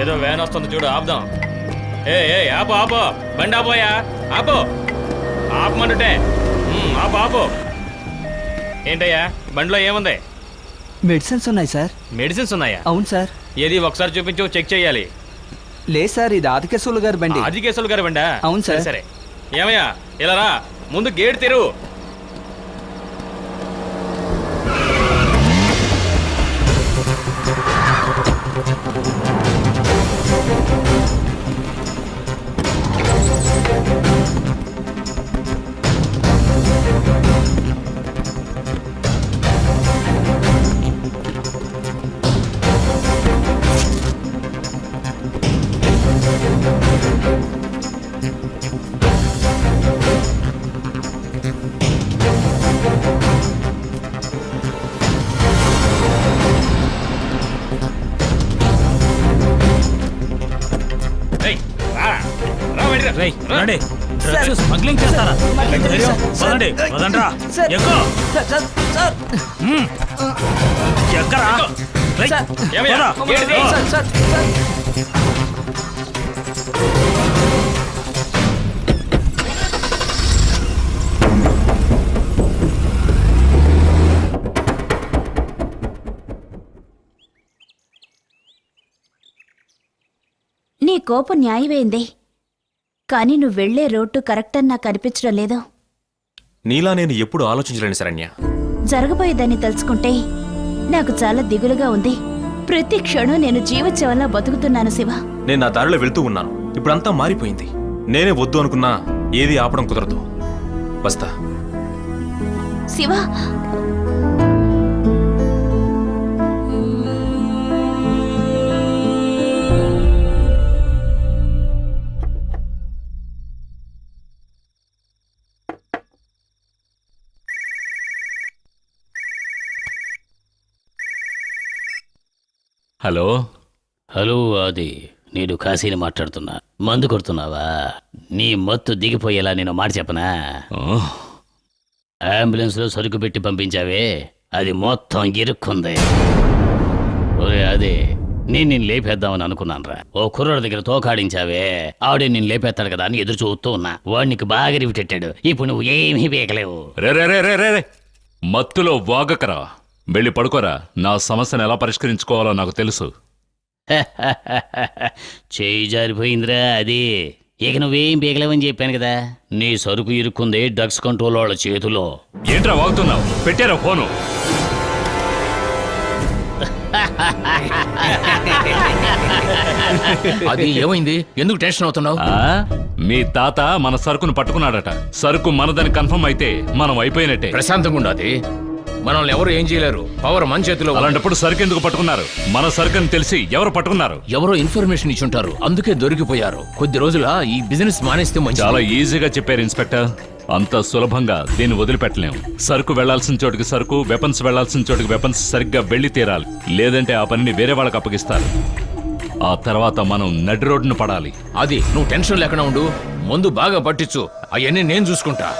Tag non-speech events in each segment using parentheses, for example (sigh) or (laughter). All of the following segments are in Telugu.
ఏదో వ్యాన్ వస్తుంది చూడు ఆపుదాం. ఏ ఏ ఆపు ఆపు. బండి ఆపోయా ఆపు. ఆపమంటుంటే. ఆపు ఆపు. ఏంటయ్యా బండిలో ఏముంది? మెడిసిన్స్ ఉన్నాయి సార్. మెడిసిన్స్ ఉన్నాయా? అవును సార్. ఏది ఒకసారి చూపించు చెక్ చేయాలి. లేదు సార్ ఇది ఆదికేశ్వర్లు గారి బండి. ఆది కేసులు గారు బండా? అవును సార్. సరే, సరే. ఏమయ్యా ఇలా రా. ముందు గేట్ తెరువు. స్మగ్లింగ్ చేస్తారా? ధైర్యం, పదండి పదండ్రా. సార్. ఎక్కు? సార్, సార్, సార్, మ్మ్. ఎక్కరా? కోపం న్యాయమైంది. కానీ నువ్వు వెళ్ళే రోడ్డు కరెక్ట్ అని నాకు అనిపించడం లేదు. నీలా నేను ఎప్పుడు ఆలోచించలేను శరణ్య. జరగబోయేదాన్ని తలుచుకుంటే నాకు చాలా దిగులుగా ఉంది. ప్రతి క్షణం నేను జీవోత్సవంలా బతుకుతున్నాను శివ. నేను నా దారిలో వెళ్తూ ఉన్నాను. ఇప్పుడంతా మారిపోయింది. నేనే వద్దు అనుకున్నా ఏది ఆపడం కుదరదు. వస్తా. శివ హలో? హలో ఆది నేను కాశీని మాట్లాడుతున్నా. మందు కొడుతున్నావా? నీ మత్తు దిగిపోయేలా నేను మాట చెప్పనా? అంబులెన్స్లో సరుకు పెట్టి పంపించావే? అది మొత్తం ఇరుక్కుంది. ఒరే అది నేను నేను లేపేద్దామని అనుకున్నాను రా ఓ కుర్రాడి దగ్గర తోకాడించావే? ఆవిడే నేను లేపేస్తాడు కదా అని ఎదురు చూస్తూ ఉన్నా. వాడు నీకు బాగా రివిటెట్టాడు ఇప్పుడు నువ్వు ఏమీ పీకలేవు. రే రే రే రే రే రే. మత్తులో వాగకరా. వెళ్ళి పడుకోరా. నా సమస్యను ఎలా పరిష్కరించుకోవాలో నాకు తెలుసు. (laughs) చేయి జారిపోయిందిరా అది. ఇక నువ్వేం పీకలేవని చెప్పాను కదా. నీ సరుకు ఇరుక్కుంది డ్రగ్స్ కంట్రోల్ వాళ్ళ చేతిలో. ఏంట్రా వాగుతున్నావు? పెట్టారా ఫోను? (laughs) అది ఏమైంది? ఎందుకు టెన్షన్ అవుతున్నావు? ఆ? మీ తాత మన సరుకును పట్టుకున్నాడట. సరుకు మనదని కన్ఫర్మ్ అయితే మనం అయిపోయినట్టే. ప్రశాంతంగా ఉండదు మనల్ని ఎవరు ఏం చేయలేరు. పవర్ మన చేతిలో ఉంది. అలాంటప్పుడు సరుకు ఎందుకు పట్టుకున్నారు? మన సరుకుని తెలిసి ఎవరు పట్టుకున్నారు? ఎవరో ఇన్ఫర్మేషన్ ఇచ్చుంటారు. అందుకే దొరికిపోయారు. కొద్ది రోజుల ఈ బిజినెస్ మానేస్తే మంచి చాలా ఈజీగా చెప్పారు ఇన్స్పెక్టర్ అంత సులభంగా దీన్ని వదిలిపెట్టలేం. సరుకు వెళ్ళాల్సిన చోటికి సరుకు వెపన్స్ వెళ్ళాల్సిన చోటికి వెపన్స్ సరిగ్గా వెళ్ళి తీరాలి. లేదంటే ఆ పనిని వేరే వాళ్ళకి అప్పగిస్తారు. ఆ తర్వాత మనం నడి రోడ్డును పడాలి. అది నువ్వు టెన్షన్ లేకుండా ఉండు. ముందు బాగా పట్టించు. అవన్నీ నేను చూసుకుంటా.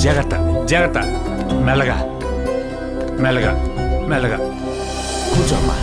జాగ్రత్త జాగ్రత్త. మెల్లగా మెల్లగా మెల్లగా. కూర్చోమ్మా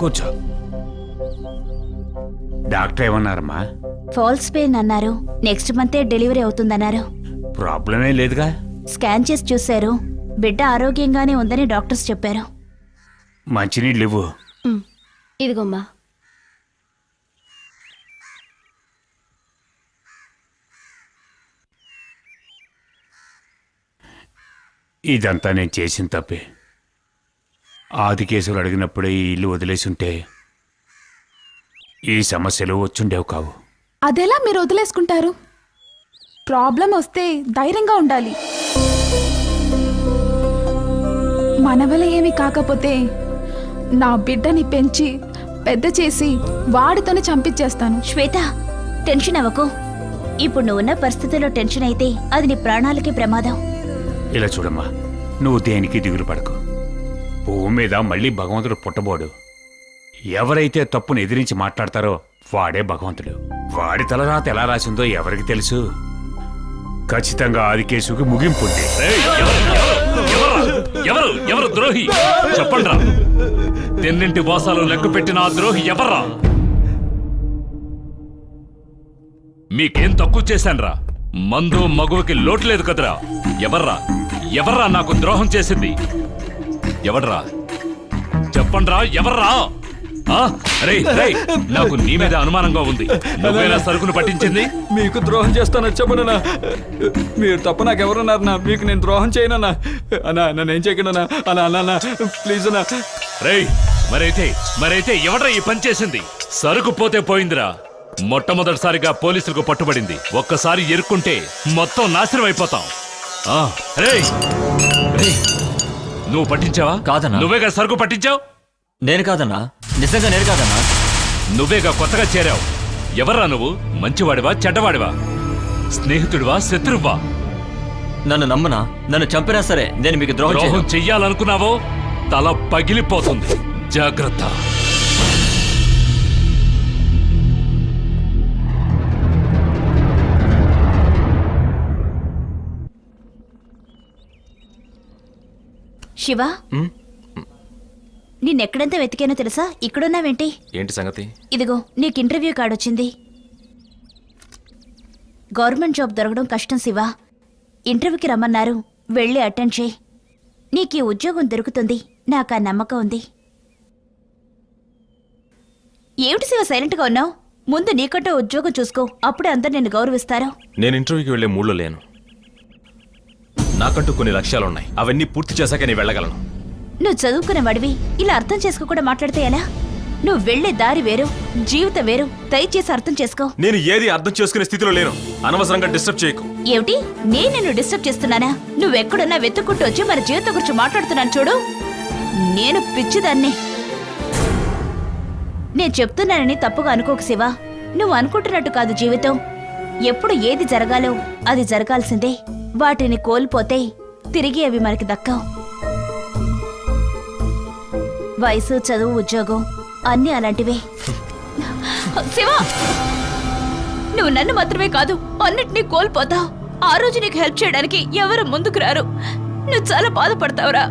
కూర్చో. డాక్టర్ ఏమన్నారమ్మా? ఫాల్స్ పెయిన్ అన్నారు. నెక్స్ట్ మంతే డెలివరీ అవుతుందన్నారు. ప్రాబ్లం ఏం లేదుగా? స్కాన్ చేసి చూశారు. బిడ్డ ఆరోగ్యంగానే ఉందని డాక్టర్స్ చెప్పారు. మంచినీళ్ళు ఇవ్వు. ఇదిగోమ్మా. ఇదంతా నేను చేసిన తప్పే. ఆది కేసులు అడిగినప్పుడే ఈ ఇల్లు వదిలేసి ఉంటే ఈ సమస్యలు వచ్చుండేవి కావు. అదెలా మీరు వదిలేసుకుంటారు? ప్రాబ్లం వస్తే ధైర్యంగా ఉండాలి. మన వల్ల ఏమీ కాకపోతే నా బిడ్డని పెంచి పెద్ద చేసి వాడితోనే చంపించేస్తాను. శ్వేత టెన్షన్ అవ్వకు. ఇప్పుడు నువ్వున్న పరిస్థితుల్లో టెన్షన్ అయితే అది నీ ప్రాణాలకే ప్రమాదం. ఇలా చూడమ్మా నువ్వు దేనికి దిగులు పడకు. భూమి మీద మళ్ళీ భగవంతుడు పుట్టబోడు. ఎవరైతే తప్పును ఎదిరించి మాట్లాడతారో వాడే భగవంతుడు. వాడి తలరాత ఎలా రాసిందో ఎవరికి తెలుసు? ఖచ్చితంగా ఆది కేసుకి ముగింపు ఎవరు? ఎవరు? ద్రోహి? చెప్పండి తెన్నింటి వాసాలు లెక్క పెట్టిన ఆ ద్రోహి ఎవర్రా? మీకేం తక్కువ చేశాన్రా? మందు మగువకి లోటు లేదు కదరా. ఎవర్రా? ఎవర్రా నాకు ద్రోహం చేసింది? ఎవడ్రా? చెప్పండ్రా ఎవర్రా? నాకు నీ మీద అనుమానంగా ఉంది. నువ్వేనా సరుకును పట్టించింది? మీకు ద్రోహం చేస్తాను చెప్పనన్నా. మీరు తప్ప నాకెవరున్నారన్నా? మీకు నేను ద్రోహం చేయనన్నా. అన్నా నన్ను ఏం చేయకుండా అన్నా అన్నా అన్నా ప్లీజ్ అన్నా. రేయ్ మరైతే మరైతే ఎవడ్రా ఈ పని చేసింది? సరుకు పోతే పోయిందిరా. మొట్టమొదటిసారిగా పోలీసులకు పట్టుబడింది. ఒక్కసారి ఎరుక్కుంటే మొత్తం నాశనం అయిపోతాం. ఆ, రేయ్ రేయ్, నువ్వు పట్టించావా? కాదన్నా. నువ్వేగా సరుకు పట్టించావు? నేను కాదన్నా. నిజంగా నేను కాదన్నా నువ్వేగా కొత్తగా చేరావు. ఎవర్రా నువ్వు? మంచివాడివా చెడ్డవాడివా? స్నేహితుడివా శత్రువా? నన్ను నమ్మనా? నన్ను చంపినా సరే నేను మీకు ద్రోహం. చెయ్యాలనుకున్నావో? తల పగిలిపోతుంది. జాగ్రత్త. శివ? నిన్నెక్కడంతా వెతికానో తెలుసా? ఇక్కడున్నావేంటి? ఏంటి సంగతి? ఇదిగో నీకు ఇంటర్వ్యూ కార్డు వచ్చింది. గవర్నమెంట్ జాబ్ దొరకడం కష్టం శివ. ఇంటర్వ్యూకి రమ్మన్నారు. వెళ్ళి అటెండ్ చేయి. నీకు ఈ ఉద్యోగం దొరుకుతుంది. నాకు ఆ నమ్మకం ఉంది. ఏమిటి శివ సైలెంట్గా ఉన్నావు? ముందు నీకంటూ ఉద్యోగం చూసుకో. అప్పుడే అందరు నిన్ను గౌరవిస్తారు. నేను ఇంటర్వ్యూకి వెళ్ళే మూడ్లో లేను. నాకంటూ కొన్ని లక్ష్యాలున్నాయి. అవన్నీ పూర్తి చేశాక నేను వెళ్ళగలను. నువ్వు చదువుకునే వాడివి. ఇలా అర్థం చేసుకోకుండా మాట్లాడితే ఎలా? నువ్వు వెళ్ళే దారి వేరు జీవితం వేరు. దయచేసి అర్థం చేసుకో. నేను ఏది అర్థం చేసుకునే స్థితిలో లేను. అనవసరంగా డిస్టర్బ్ చేయకు. ఏమిటి? నేను నిన్ను డిస్టర్బ్ చేస్తున్నానా? నువ్వెక్కడున్నా వెతుక్కుంటూ వచ్చి మన జీవితం గురించి మాట్లాడుతున్నాను చూడు. నేను పిచ్చిదాన్ని. నేను చెప్తున్నానని తప్పుగా అనుకోకు శివ. నువ్వు అనుకుంటున్నట్టు కాదు జీవితం. ఎప్పుడు ఏది జరగాలో అది జరగాల్సిందే. వాటిని కోల్పోతే తిరిగి అవి మనకి దక్కవు. వయసు చదువు ఉద్యోగం అన్నీ అలాంటివే. శివ! నువ్వు నన్ను మాత్రమే కాదు అన్నిటినీ కోల్పోతావు. ఆ రోజు నీకు హెల్ప్ చేయడానికి ఎవరు ముందుకు రారు. నువ్వు చాలా బాధపడతావురా.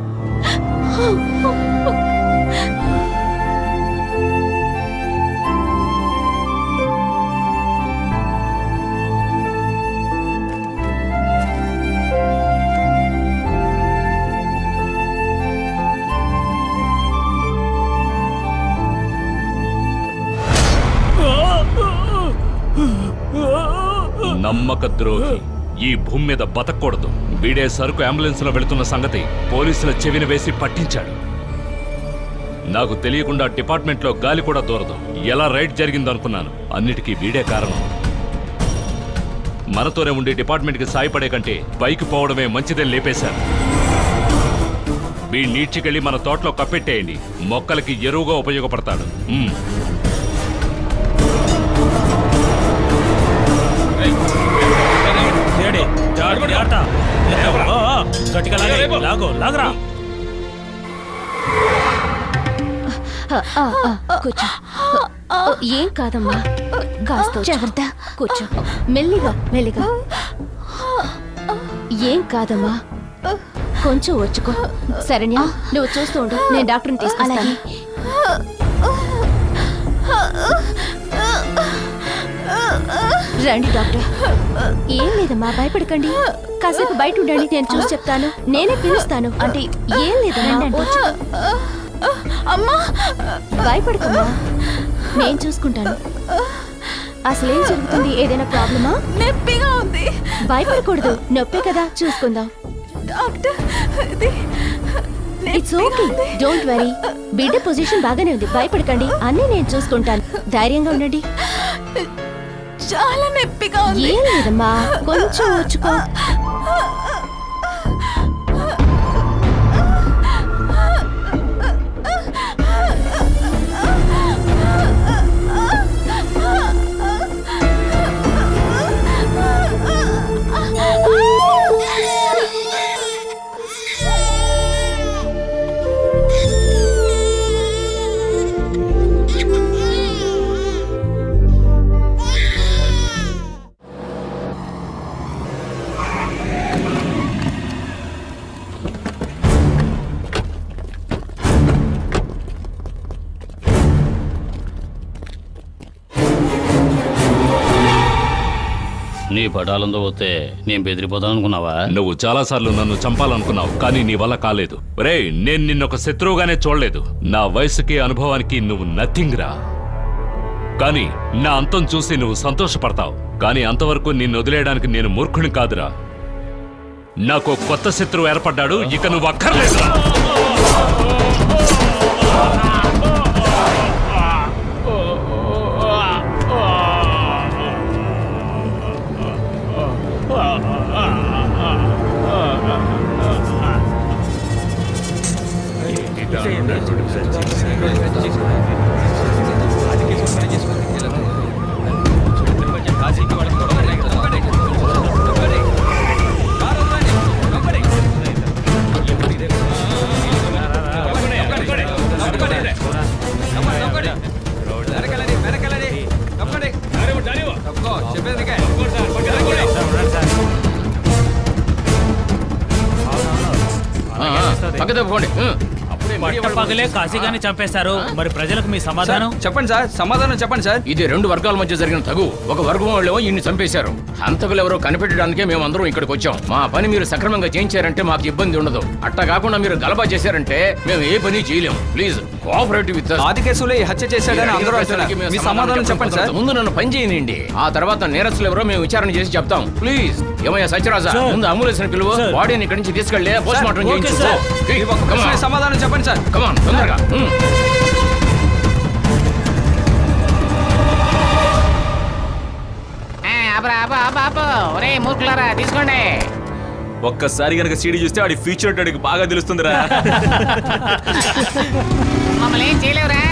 నమ్మక ద్రోహి ఈ భూమి మీద బతకూడదు. వీడే సరుకు అంబులెన్స్లో వెళుతున్న సంగతి పోలీసుల చెవిని వేసి పట్టించాడు. నాకు తెలియకుండా డిపార్ట్మెంట్లో గాలి కూడా దూరదు. ఎలా రైడ్ జరిగిందనుకున్నాను. అన్నిటికీ వీడే కారణం. మనతోనే ఉండి డిపార్ట్మెంట్కి సాయపడే కంటే పైకి పోవడమే మంచిదని లేపేశారు. వీడి నీడ్చికెళ్ళి మన తోటలో కప్పెట్టేయండి. మొక్కలకి ఎరువుగా ఉపయోగపడతాడు. ఉమ్. కూర్చో. ఏం కాదమ్మా? కాస్త జాగ్రత్త. కూర్చో. మెల్లిగా మెల్లిగా. ఏం కాదమ్మా? కొంచెం వచ్చుకో. శరణ్య నువ్వు చూస్తూ ఉండు. నేను డాక్టర్ని తీసుకొస్తాను. రండి డాక్టర్. ఏం లేదమ్మా భయపడకండి. కాసేపు బయట ఉండండి నేను చూసి చెప్తాను. నేనే పిలుస్తాను. అంటే ఏం లేదమ్మా అమ్మా! భయపడకమ్మా. నేను చూసుకుంటాను. అసలు ఏం జరుగుతుంది? ఏదైనా ప్రాబ్లమా? నొప్పిగా ఉంది. భయపడకూడదు. నొప్పే కదా. చూసుకుందాం. Doctor it's okay don't worry బిడ్డ పొజిషన్ బాగానే ఉంది. భయపడకండి. అన్నీ నేను చూసుకుంటాను. ధైర్యంగా ఉండండి. చాలా నొప్పిగా ఉంది. ఏం లేదమ్మా కొంచెం వచ్చుకో పడాలందో పోతే వస్తే నేను బెదిరిపోదాం అనుకున్నావా నువ్వు చాలాసార్లు నన్ను చంపాలనుకున్నావు కానీ నీ వల్ల కాలేదు. రే నేను నిన్నొక శత్రువుగానే చూడలేదు. నా వయసుకి అనుభవానికి నువ్వు నథింగ్ రా. కానీ నా అంతం చూసి నువ్వు సంతోషపడతావు. కానీ అంతవరకు నిన్ను వదిలేయడానికి నేను మూర్ఖుని కాదురా. నాకు కొత్త శత్రువు ఏర్పడ్డాడు ఇక నువ్వు అక్కర్లేదు ఆ, పోండి. పక్క తప్పుకోండి ఆ. పగలే కాశీగాని చంపేశారు. మరి ప్రజలకు మీ సమాధానం? చెప్పండి సార్ సమాధానం చెప్పండి సార్. ఇది రెండు వర్గాల మధ్య జరిగిన తగు. ఒక వర్గం వాళ్ళేమో ఇన్ని చంపేశారు. హంతకులు ఎవరో కనిపెట్టడానికే మేము అందరం ఇక్కడికి వచ్చాం. మా పని మీరు సక్రమంగా చేయించారంటే మాకు ఇబ్బంది ఉండదు. అట్టా కాకుండా మీరు గలబా చేశారంటే మేము ఏ పని చేయలేం. ప్లీజ్. కోఆపరేటివ్ విత్ ఆది కేసులో ఈ హత్య చేశాడని అందరూ అంటున్నారు. మీ సమాధానం చెప్పండి సార్. ముందు నన్ను పని చేయనండి ఆ తర్వాత నేరస్తులు ఎవరో మేము విచారణ చేసి చెప్తాం. ప్లీజ్. ఏమయ్యా సత్యరాజా? ముందు అంబులెన్స్ పిలువు. బాడీని ఇక్కడి నుంచి తీసుకెళ్ళే పోస్ట్ మార్టం చేయించు. ఈ ఒక్క ప్రశ్నకి సమాధానం చెప్పండి సార్. కమాన్ తొందరగా. ఉమ్. ఒరే మూర్ఖులారా తీసుకోండి. ఒక్కసారి గనక సీడీ చూస్తే వాడి ఫ్యూచర్ అడిగి బాగా తెలుస్తుందిరా. (laughs) మమ్మల్ని ఏం చేయలేవురా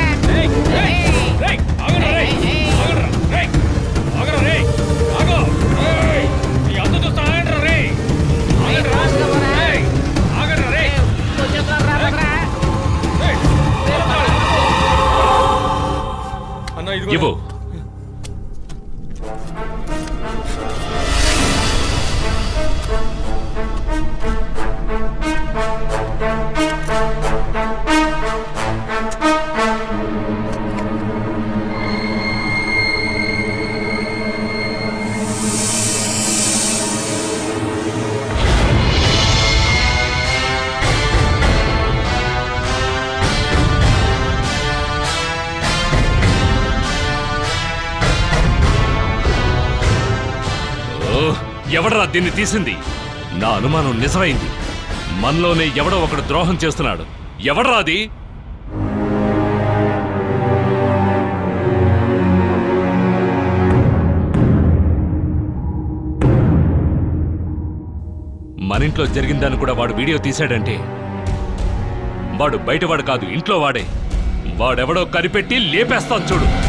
ఎవడరా దీన్ని తీసింది. నా అనుమానం నిజమైంది. మనలోనే ఎవడో ఒకడు ద్రోహం చేస్తున్నాడు. ఎవడ్రా అది? మనింట్లో జరిగిందని కూడా వాడు వీడియో తీశాడంటే. వాడు బయటవాడు కాదు ఇంట్లో వాడే. వాడెవడో కనిపెట్టి లేపేస్తాను చూడు.